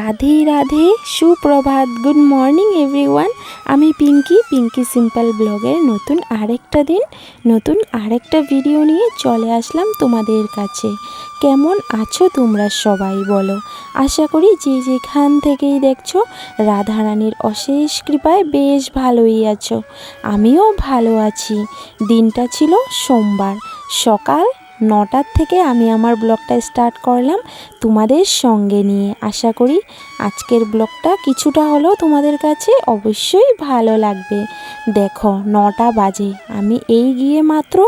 রাধে রাধে, সুপ্রভাত, good morning everyone. আমি Pinki Pinki simple ব্লগের নতুন আরেকটা দিন, নতুন আরেকটা ভিডিও নিয়ে চলে আসলাম তোমাদের কাছে। কেমন আছো তোমরা সবাই বলো? আশা করি যে যেখান থেকেই দেখছ, রাধারানীর অশেষ কৃপায় বেশ ভালোই আছো। আমিও ভালো আছি। দিনটা ছিল সোমবার। সকাল নটার থেকে আমি আমার ব্লগটা স্টার্ট করলাম তোমাদের সঙ্গে নিয়ে। আশা করি আজকের ব্লগটা কিছুটা হলেও তোমাদের কাছে অবশ্যই ভালো লাগবে। দেখো, নটা বাজে। আমি এই গিয়ে মাত্র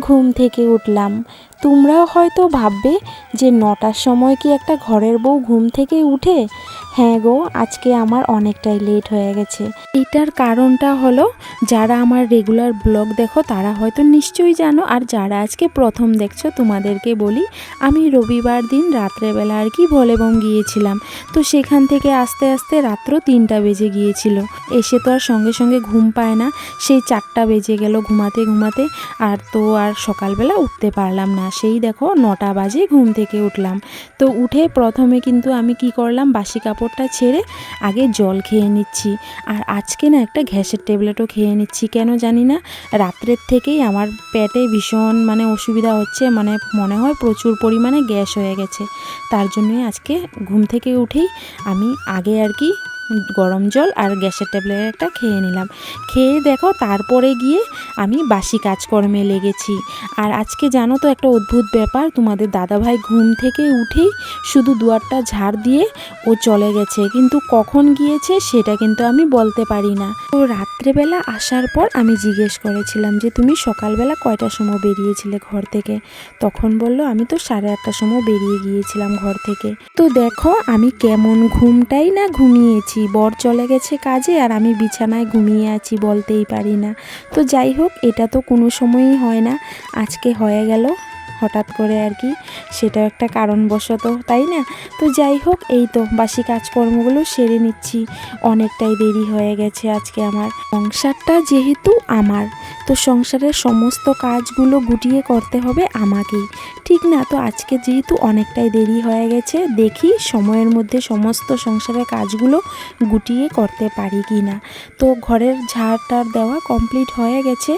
ঘুম থেকে উঠলাম। তোমরাও হয়তো ভাববে যে নটার সময় কি একটা ঘরের বউ ঘুম থেকে উঠে? হ্যাঁ গো, আজকে আমার অনেকটাই লেট হয়ে গেছে। এটার কারণটা হলো, যারা আমার রেগুলার ব্লগ দেখো, তারা হয়তো নিশ্চয়ই জানো, আর যারা আজকে প্রথম দেখছ, তোমাদেরকে বলি, আমি রবিবার দিন রাত্রেবেলা আর কি ভলেবম গিয়েছিলাম। তো সেখান থেকে আস্তে আস্তে রাত্র তিনটা বেজে গিয়েছিল। এসে তো আর সঙ্গে সঙ্গে ঘুম পায় না, সেই চারটা বেজে গেল ঘুমাতে ঘুমাতে, আর তো আর সকালবেলা উঠতে পারলাম না। সেই দেখো নটা বাজে ঘুম থেকে উঠলাম। তো উঠে প্রথমে কিন্তু আমি কি করলাম, বাসি কাপড়টা ছেড়ে আগে জল খেয়ে নিচ্ছি। আর আজকে না একটা গ্যাসের ট্যাবলেটও খেয়ে নিচ্ছি, কেন জানি না? রাত্রের থেকেই আমার পেটে ভীষণ মানে অসুবিধা হচ্ছে মানে মনে হয় প্রচুর পরিমাণে গ্যাস হয়ে গেছে। তার জন্যই আজকে ঘুম থেকে উঠেই আমি আগে আর কি গরম জল আর গ্যাসের ট্যাবলেট একটা খেয়ে নিলাম। খেয়ে দেখো তারপরে গিয়ে আমি বাসি কাজকর্মে লেগেছি। আর আজকে জানো তো একটা অদ্ভুত ব্যাপার, তোমাদের দাদাভাই ঘুম থেকে উঠেই শুধু দুয়ারটা ঝাড় দিয়ে ও চলে গেছে। কিন্তু কখন গিয়েছে সেটা কিন্তু আমি বলতে পারি না। তো রাত্রেবেলা আসার পর আমি জিজ্ঞেস করেছিলাম যে, তুমি সকালবেলা কয়টার সময় বেরিয়েছিলে ঘর থেকে? তখন বলল, আমি তো সাড়ে আটটার সময় বেরিয়ে গিয়েছিলাম ঘর থেকে। তো দেখো আমি কেমন ঘুমটাই না ঘুমিয়েছি। বর চলে গেছে কাজে আর আমি বিছানায় ঘুমিয়ে আছি বলতেই পারি না। তো যাই হোক, এটা তো কোনো সময়ই হয় না। আজকে হয়ে গেল হঠাৎ করে আর কি, সেটাও একটা কারণবশত, তাই না? তো যাই হোক, এই তো বাসি কাজকর্মগুলো সেরে নিচ্ছি। অনেকটাই দেরি হয়ে গেছে আজকে আমার। সংসারটা যেহেতু আমার, তো সংসারের সমস্ত কাজগুলো গুটিয়ে করতে হবে আমাকেই। ঠিক না? তো আজকে যেহেতু অনেকটাই দেরি হয়ে গেছে, দেখি সময়ের মধ্যে সমস্ত সংসারের কাজগুলো গুটিয়ে করতে পারি কি না। তো ঘরের ঝাড়টার দেওয়া কমপ্লিট হয়ে গেছে।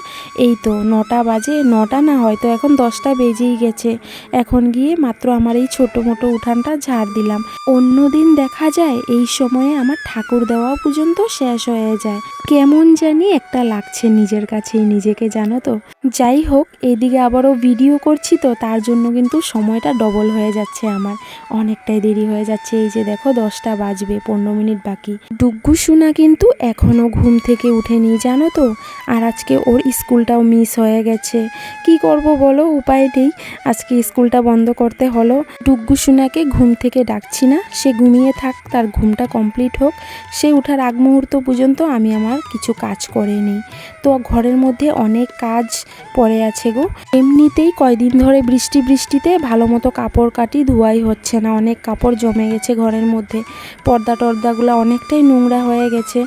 এই তো নটা বাজে, নটা না, হয়তো এখন দশটা বেজেই গেছে। এখন গিয়ে মাত্র আমার এই ছোটো মোটো উঠানটা ঝাড় দিলাম। অন্য দিন দেখা যায়, এই সময়ে আমার ঠাকুর দেওয়া পর্যন্ত শেষ হয়ে যায়। কেমন জানি একটা লাগছে নিজের কাছেই, নিজেকে জানো তো। যাই হোক, এদিকে আবারও ভিডিও করছি তো, তার জন্য কিন্তু সময়টা ডবল হয়ে যাচ্ছে আমার। অনেকটাই দেরি হয়ে যাচ্ছে, এই যে দেখো দশটা বাজবে, পনেরো মিনিট বাকি। ডুগ্গু সোনা কিন্তু এখনও ঘুম থেকে উঠেনি, জানো তো। আর আজকে ওর স্কুলটাও মিস হয়ে গেছে। কি করব বলো, উপায় নেই। আজকে স্কুলটা বন্ধ করতে হলো। ডুগ্গু সোনাকে ঘুম থেকে ডাকছি না। সে ঘুমিয়ে থাক, তার ঘুমটা কমপ্লিট হোক। সে ওঠার আগ মুহূর্ত পর্যন্ত আমি আমার কিছু কাজ করে নিই। তো ঘরের মধ্যে অনেক কাজ পড়ে আছে গো। এমনিতেই কয়দিন ধরে বৃষ্টি বৃষ্টিতে ভালো মতো কাপড় কাটি ধোয়াই হচ্ছে না। অনেক কাপড় জমে গেছে ঘরের মধ্যে। পর্দা টর্দাগুলো অনেকটাই নোংরা হয়ে গেছে।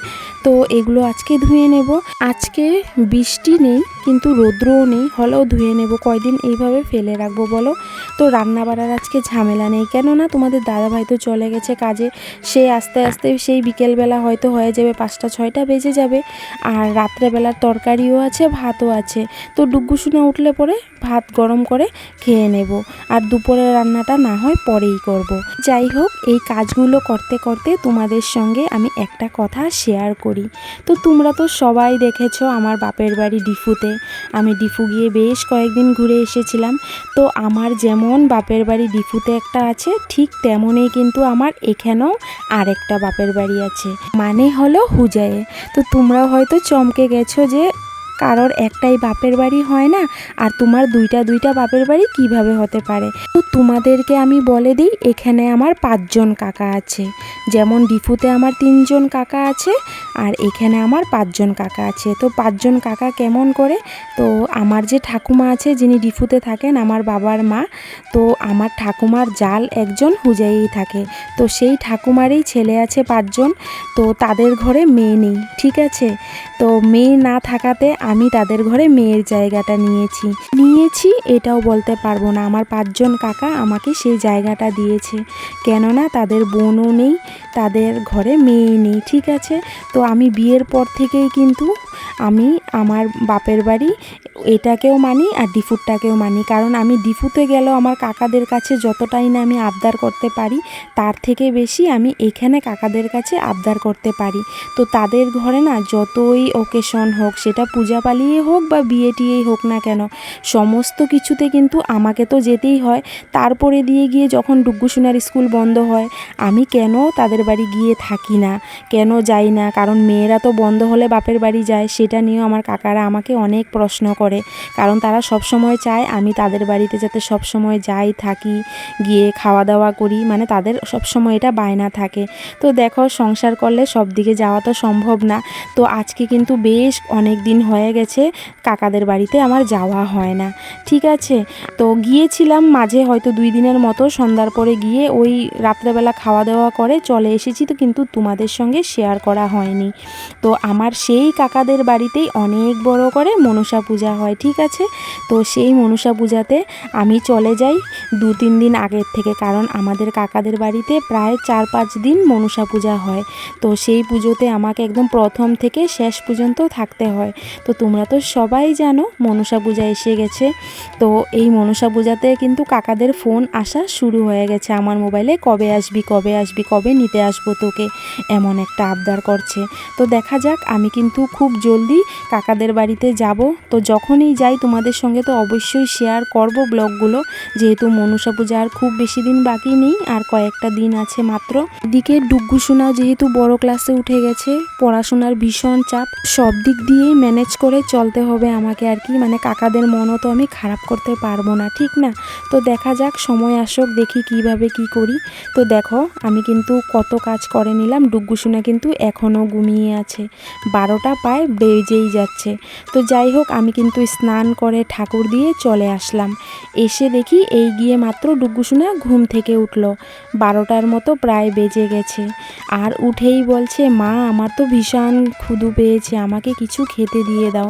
তো এগুলো আজকে ধুয়ে নেব। আজকে বৃষ্টি নেই, কিন্তু রৌদ্রও নেই। হলেও ধুয়ে নেব। কয়দিন এইভাবে ফেলে রাখব বলো? তো রান্না বাড়ার আজকে ঝামেলা নেই। কেননা তোমাদের দাদাভাই তো চলে গেছে কাজে। সে আস্তে আস্তে সেই বিকেলবেলা হয়তো হয়ে যাবে পাঁচটা, ছয়টা বেজে যাবে। আর রাত্রেবেলার তরকারিও আছে, ভাতও আছে। তো ডুগ্গু শুনে উঠলে পরে ভাত গরম করে খেয়ে নেব। আর দুপুরের রান্নাটা না হয় পরেই করব। যাই হোক, এই কাজগুলো করতে করতে তোমাদের সঙ্গে আমি একটা কথা শেয়ার করি। তো তোমরা তো সবাই দেখেছ আমার বাপের বাড়ি ডিফুতে। আমি ডিফু গিয়ে বেশ কয়েকদিন ঘুরে এসেছিলাম। তো আমার যেমন বাপের বাড়ি ডিফুতে একটা আছে, ঠিক তেমনই কিন্তু আমার এখানেও আরেকটা বাপের বাড়ি আছে। মানে হলো হুজায়ে। তো তোমরা হয়তো চমকে গেছো যে কারোর একটাই বাপের বাড়ি হয় না? আর তোমার দুইটা দুইটা বাপের বাড়ি কীভাবে হতে পারে? তো তোমাদেরকে আমি বলে দিই, এখানে আমার পাঁচজন কাকা আছে। যেমন ডিফুতে আমার তিনজন কাকা আছে, আর এখানে আমার পাঁচজন কাকা আছে। তো পাঁচজন কাকা কেমন করে? তো আমার যে ঠাকুমা আছে, যিনি ডিফুতে থাকেন, আমার বাবার মা, তো আমার ঠাকুমার জাল একজন হুজাইয়েই থাকে। তো সেই ঠাকুমারই ছেলে আছে পাঁচজন। তো তাদের ঘরে মেয়ে নেই, ঠিক আছে? তো মেয়ে না থাকাতে আমি তাদের ঘরে মেয়ের জায়গাটা নিয়েছি। নিয়েছি, এটাও বলতে পারব না। আমার পাঁচজন কাকা আমাকে সেই জায়গাটা দিয়েছে। কেননা তাদের বোনও নেই, তাদের ঘরে মেয়ে নেই, ঠিক আছে? তো আমি বিয়ের পর থেকেই কিন্তু আমি আমার বাপের বাড়ি এটাকেও মানি আর ডিফুরটাকেও মানি। কারণ আমি ডিফুতে গেলেও আমার কাকাদের কাছে যতটাই না আমি আবদার করতে পারি, তার থেকে বেশি আমি এখানে কাকাদের কাছে আবদার করতে পারি। তো তাদের ঘরে না যতই ওকেশন হোক, সেটা পূজা পালিয়ে হোক বা বিয়ে টিয়েই হোক না কেন, সমস্ত কিছুতে কিন্তু আমাকে তো যেতেই হয়। তারপরে দিয়ে গিয়ে যখন ডুগ্গুসোনার স্কুল বন্ধ হয়, আমি কেন তাদের বাড়ি গিয়ে থাকি না? কেন যাই না? কারণ মেয়েরা তো বন্ধ হলে বাপের বাড়ি যায়, সেটা নিয়েও আমার কাকারা আমাকে অনেক প্রশ্ন করে। কারণ তারা সব সময় চায় আমি তাদের বাড়িতে যাতে সব সময় যাই, থাকি, গিয়ে খাওয়া দাওয়া করি মানে তাদের সব সময় এটা বায়না থাকে। তো দেখো, সংসার করলে সব দিকে যাওয়া তো সম্ভব না। তো আজকে কিন্তু বেশ অনেক দিন হয়ে গেছে, কাকাদের বাড়িতে আমার যাওয়া হয় না। ঠিক আছে, তো গিয়েছিলাম মাঝে হয়তো দুই দিনের মতো, সন্ধ্যার পরে গিয়ে ওই রাত্রেবেলা খাওয়া দাওয়া করে চলে এসেছি তো কিন্তু তোমাদের সঙ্গে শেয়ার করা হয়নি। তো আমার সেই কাকাদের বাড়িতেই অনেক বড় করে মনসা পূজা হয়, ঠিক আছে? তো সেই মনসা পূজাতে আমি চলে যাই দু তিন দিন আগের থেকে, কারণ আমাদের কাকাদের বাড়িতে প্রায় চার পাঁচ দিন মনসা পূজা হয়। তো সেই পুজোতে আমাকে একদম প্রথম থেকে শেষ পর্যন্ত থাকতে হয়। তো তোমরা তো সবাই জানো, মনসা পূজা এসে গেছে। তো এই মনসা পূজাতে কিন্তু কাকাদের ফোন আসা শুরু হয়ে গেছে আমার মোবাইলে কবে আসবি কবে আসবি, কবে নিতে আসব তোকে, এমন একটা আবদার করছে। তো দেখা যাক, আমি কিন্তু খুব জলদি কাকাদের বাড়িতে যাব। তো যখনই যাই তোমাদের সঙ্গে তো অবশ্যই শেয়ার করব ব্লগগুলো, যেহেতু মনসা পূজা আর খুব বেশি দিন বাকি নেই, আর কয়েকটা দিন আছে মাত্র। দিকে ডুগ্গু যেহেতু বড় ক্লাসে উঠে গেছে, পড়াশোনার ভীষণ চাপ, সব দিক দিয়েই ম্যানেজ করে চলতে হবে আমাকে আর কি। মানে কাকাদের মনও তো আমি খারাপ করতে পারব না, ঠিক না? তো দেখা যাক, সময় আসুক, দেখি কীভাবে কি করি। তো দেখো, আমি কিন্তু কত কাজ করে নিলাম ডুগ্গুসোনা কিন্তু এখনও ঘুমিয়ে আছে। বারোটা পায় বেজেই যাচ্ছে। তো যাই হোক, আমি কিন্তু স্নান করে ঠাকুর দিয়ে চলে আসলাম। এসে দেখি এই গিয়ে মাত্র ডুগ্গুসোনা ঘুম থেকে উঠল। বারোটার মতো প্রায় বেজে গেছে। আর উঠেই বলছে, মা, আমার তো ভীষণ ক্ষুধু পেয়েছে, আমাকে কিছু খেতে দিয়ে দাও।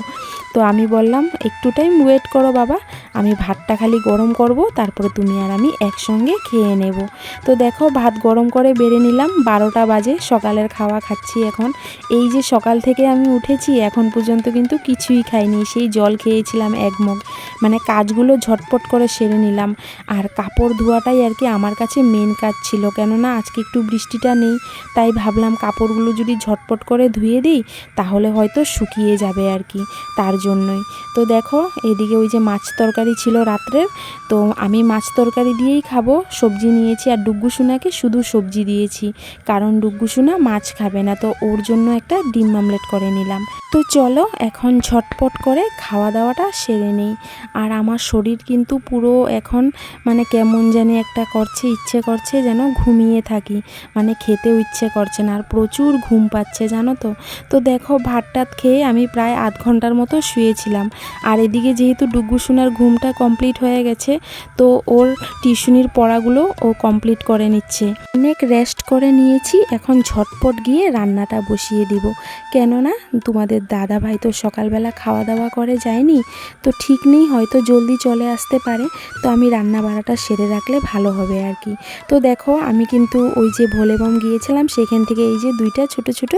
তো আমি বললাম, একটু টাইম ওয়েট করো বাবা, আমি ভাতটা খালি গরম করব, তারপরে তুমি আর আমি একসঙ্গে খেয়ে নেব। তো দেখো, ভাত গরম করে বেড়ে নিলাম, বারোটা বাজে, সকালের খাওয়া খাচ্ছি এখন। এই যে সকাল থেকে আমি উঠেছি, এখন পর্যন্ত কিন্তু কিছুই খাইনি, সেই জল খেয়েছিলাম এক মগ মানে কাজগুলো ঝটপট করে সেরে নিলাম। আর কাপড় ধোয়াটাই আর কি আমার কাছে মেন কাজ ছিল, কেননা আজকে একটু বৃষ্টিটা নেই, তাই ভাবলাম কাপড়গুলো যদি ঝটপট করে ধুয়ে দিই, তাহলে হয়তো শুকিয়ে যাবে আর কি। তার জন্যই। তো দেখো, এদিকে ওই যে মাছ তরকারি ছিল রাত্রের, তো আমি মাছ তরকারি দিয়েই খাব। সবজি নিয়েছি আর ডুগ্গু সোনাকে শুধু সবজি দিয়েছি, কারণ ডুগ্গু সোনা মাছ খাবে না। তো ওর জন্য একটা ডিম মামলেট করে নিলাম। তো চলো, এখন ঝটপট করে খাওয়া দাওয়াটা সেরে নেই। আর আমার শরীর কিন্তু পুরো এখন মানে কেমন জানি একটা করছে, ইচ্ছে করছে যেন ঘুমিয়ে থাকি। মানে খেতেও ইচ্ছে করছে না, আর প্রচুর ঘুম পাচ্ছে জানো তো। তো দেখো ভাত টাত খেয়ে আমি প্রায় আধ ঘণ্টার মতো শুয়েছিলাম। আর এদিকে যেহেতু ডুগ্গু সোনার ঘুমটা কমপ্লিট হয়ে গেছে, তো ওর টিউশনির পড়াগুলো ও কমপ্লিট করে নিচ্ছে। অনেক রেস্ট করে নিয়েছি, এখন ঝটপট গিয়ে রান্নাটা বসিয়ে দিব। কেননা তোমাদের দাদা ভাই তো সকালবেলা খাওয়া দাওয়া করে যায়নি, তো ঠিক নেই, হয়তো জলদি চলে আসতে পারে। তো আমি রান্না বাড়াটা সেরে রাখলে ভালো হবে আর কি। তো দেখো, আমি কিন্তু ওই যে ভোলেবম গিয়েছিলাম, সেখান থেকে এই যে দুইটা ছোট ছোট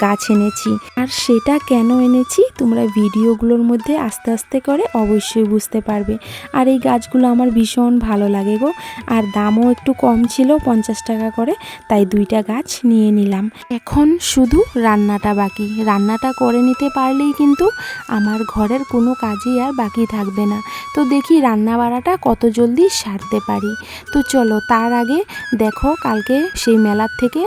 গাছ এনেছি। আর সেটা কেন এনেছি? তোমরা ভিডিওগুলোর মধ্যে আস্তে আস্তে করে অবশ্যই বুঝতে পারবে। আর এই গাছগুলো আমার ভীষণ ভালো লাগে গো। আর দামও একটু কম ছিল, পঞ্চাশ টাকা করে, তাই দুইটা গাছ নিয়ে নিলাম। এখন শুধু রান্নাটা বাকি। রান্নাটা করে নিতে পারলেই কিন্তু আমার ঘরের কোনো কাজই আর বাকি থাকবে না। তো দেখি রান্না বাড়াটা কত জলদি সারতে পারি। তো চলো তার আগে দেখো, কালকে সেই মেলার থেকে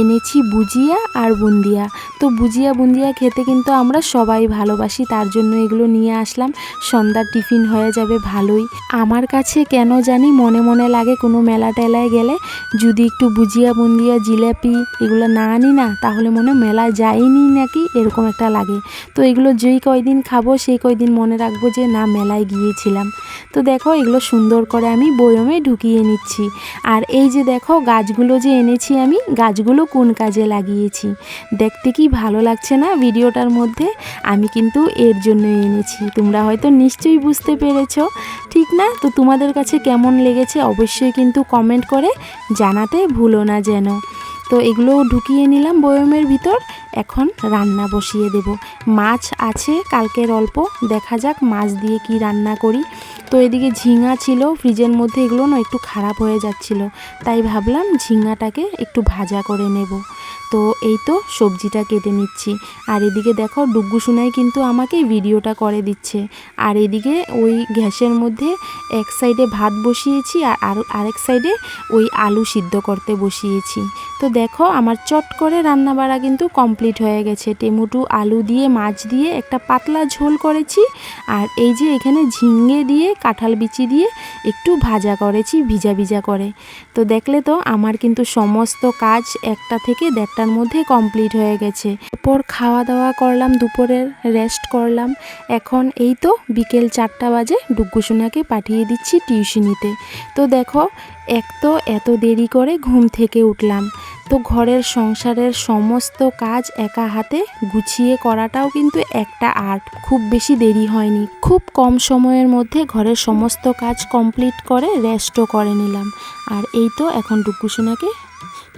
এনেছি বুজিয়া আর বুন্দিয়া। তো বুজিয়া বুন্দিয়া খেতে কিন্তু আমরা সবাই ভালোবাসি, তার জন্য এগুলো নিয়ে আসলাম। সন্ধ্যার টিফিন হয়ে যাবে ভালোই। আমার কাছে কেন জানি মনে মনে লাগে কোনো মেলা টেলায় গেলে, যদি একটু বুজিয়া বুন্দিয়া জিলাপি এগুলো না আনি না, তাহলে মনে মেলা যাইনি নাকি, এরকম একটা লাগে। তো এগুলো যেই কয়দিন খাব, সেই কয়দিন মনে রাখব যে না, মেলায় গিয়েছিলাম। তো দেখো, এগুলো সুন্দর করে আমি বয়মে ঢুকিয়ে নিচ্ছি। আর এই যে দেখো, গাছগুলো যে এনেছি আমি, গাছগুলো কোন কাজে লাগিয়েছি? দেখতে কি ভালো লাগছে না ভিডিওটার মধ্যে? আমি কিন্তু এর জন্যই এনেছি। তোমরা হয়তো নিশ্চয়ই বুঝতে পেরেছ, ঠিক না? তো তোমাদের কাছে কেমন লেগেছে অবশ্যই কিন্তু কমেন্ট করে জানাতে ভুলো না যেন। তো এগুলো ঢুকিয়ে নিলাম বয়মের ভিতর, এখন রান্না বসিয়ে দেব। মাছ আছে, কালকের অল্প, দেখা যাক মাছ দিয়ে কি রান্না করি। তো এদিকে ঝিঙা ছিল, ফ্রিজের মধ্যে এগুলো না একটু খারাপ হয়ে যাচ্ছিল, তাই ভাবলাম ঝিঙাটাকে একটু ভাজা করে নেব। তো এই তো সবজিটা কেটে নিচ্ছি। আর এদিকে দেখো ডুগ্গু কিন্তু আমাকে ভিডিওটা করে দিচ্ছে। আর এদিকে ওই গ্যাসের মধ্যে এক সাইডে ভাত বসিয়েছি আর আর আরেক সাইডে ওই আলু সিদ্ধ করতে বসিয়েছি। তো দেখো আমার চট করে রান্না বাড়া কিন্তু কমপ্লিট হয়ে গেছে। টেমুটু আলু দিয়ে, মাছ দিয়ে একটা পাতলা ঝোল করেছি। আর এই যে এখানে ঝিঙ্গে দিয়ে, কাঁঠাল বিচি দিয়ে একটু ভাজা করেছি, ভিজা ভিজা করে। তো দেখলে তো আমার কিন্তু সমস্ত কাজ একটা থেকে দেড়টার মধ্যে কমপ্লিট হয়ে গেছে। এরপর খাওয়া দাওয়া করলাম, দুপুরের রেস্ট করলাম। এখন এই তো বিকেল চারটা বাজে ডুগ্গুসোনাকে পাঠিয়ে দিচ্ছি টিউশনিতে। তো দেখো, এক তো এত দেরি করে ঘুম থেকে উঠলাম। তো ঘরের সংসারের সমস্ত কাজ একা হাতে গুছিয়ে করাটাও কিন্তু একটা আর্ট। খুব বেশি দেরি হয়নি। খুব কম সময়ের মধ্যে ঘরের সমস্ত কাজ কমপ্লিট করে রেস্টও করে নিলাম। আর এই তো এখন ডুকুসোনাকে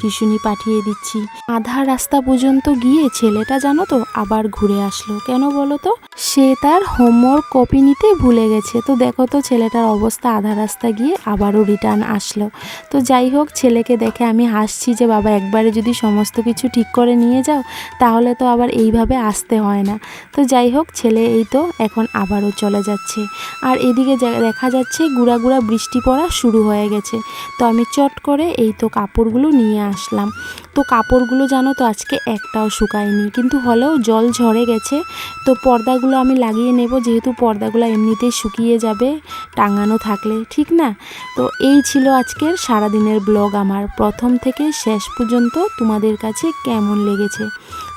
টিউশনি পাঠিয়ে দিচ্ছি। আধা রাস্তা পর্যন্ত গিয়ে ছেলেটা জানো তো আবার ঘুরে আসলো। কেন বলো তো? সে তার হোমওয়ার্ক কপি নিতে ভুলে গেছে। তো দেখো তো ছেলেটার অবস্থা। আধা রাস্তা গিয়ে আবারও রিটার্ন আসলো। তো যাই হোক, ছেলেকে দেখে আমি হাসছি যে, বাবা, একবারে যদি সমস্ত কিছু ঠিক করে নিয়ে যাও, তাহলে তো আবার এইভাবে আসতে হয় না। তো যাই হোক, ছেলে এই তো এখন আবারও চলে যাচ্ছে। আর এদিকে দেখা যাচ্ছে গুড়া গুড়া বৃষ্টি পড়া শুরু হয়ে গেছে। তো আমি চট করে এই তো কাপড়গুলো নিয়ে আসলাম। তো কাপড়গুলো জানো তো, আজকে একটাও শুকায়নি। কিন্তু হলেও জল ঝরে গেছে। তো পর্দাগুলো আমি লাগিয়ে নেব, যেহেতু পর্দাগুলো এমনিতেই শুকিয়ে যাবে, টাঙানো থাকলে, ঠিক না? তো এই ছিল আজকের সারাদিনের ব্লগ আমার। প্রথম থেকে শেষ পর্যন্ত তোমাদের কাছে কেমন লেগেছে?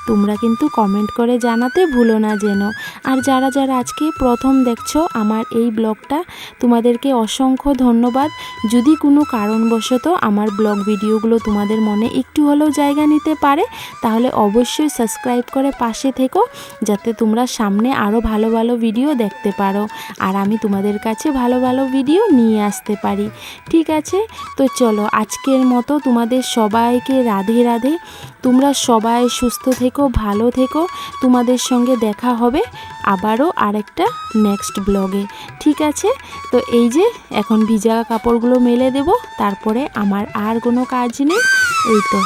তোমরা কিন্তু কমেন্ট করে জানাতে ভুলো না যেন। আর যারা যারা আজকে প্রথম দেখছ আমার এই ব্লগটা, তোমাদেরকে অসংখ্য ধন্যবাদ। যদি কোনো কারণবশত আমার ব্লগ ভিডিওগুলো তোমাদের মনে একটু হলেও জায়গা নিতে পারে, তাহলে অবশ্যই সাবস্ক্রাইব করে পাশে থেকো, যাতে তোমরা সামনে আরও ভালো ভালো ভিডিও দেখতে পারো। আর আমি তোমাদের কাছে ভালো ভালো ভিডিও নিয়ে আসতে পারি। ঠিক আছে? তো চলো আজকের মতো তোমাদের সবাইকে রাধে রাধে। তোমরা সবাই সুস্থ থেকো, ভালো থেকো। তোমাদের সঙ্গে দেখা হবে আবারও আরেকটা নেক্সট ব্লগে ঠিক আছে? তো এই যে এখন ভিজা কাপড়গুলো মেলে দেব, তারপরে আমার আর কোনো কাজ নেই। এই তো।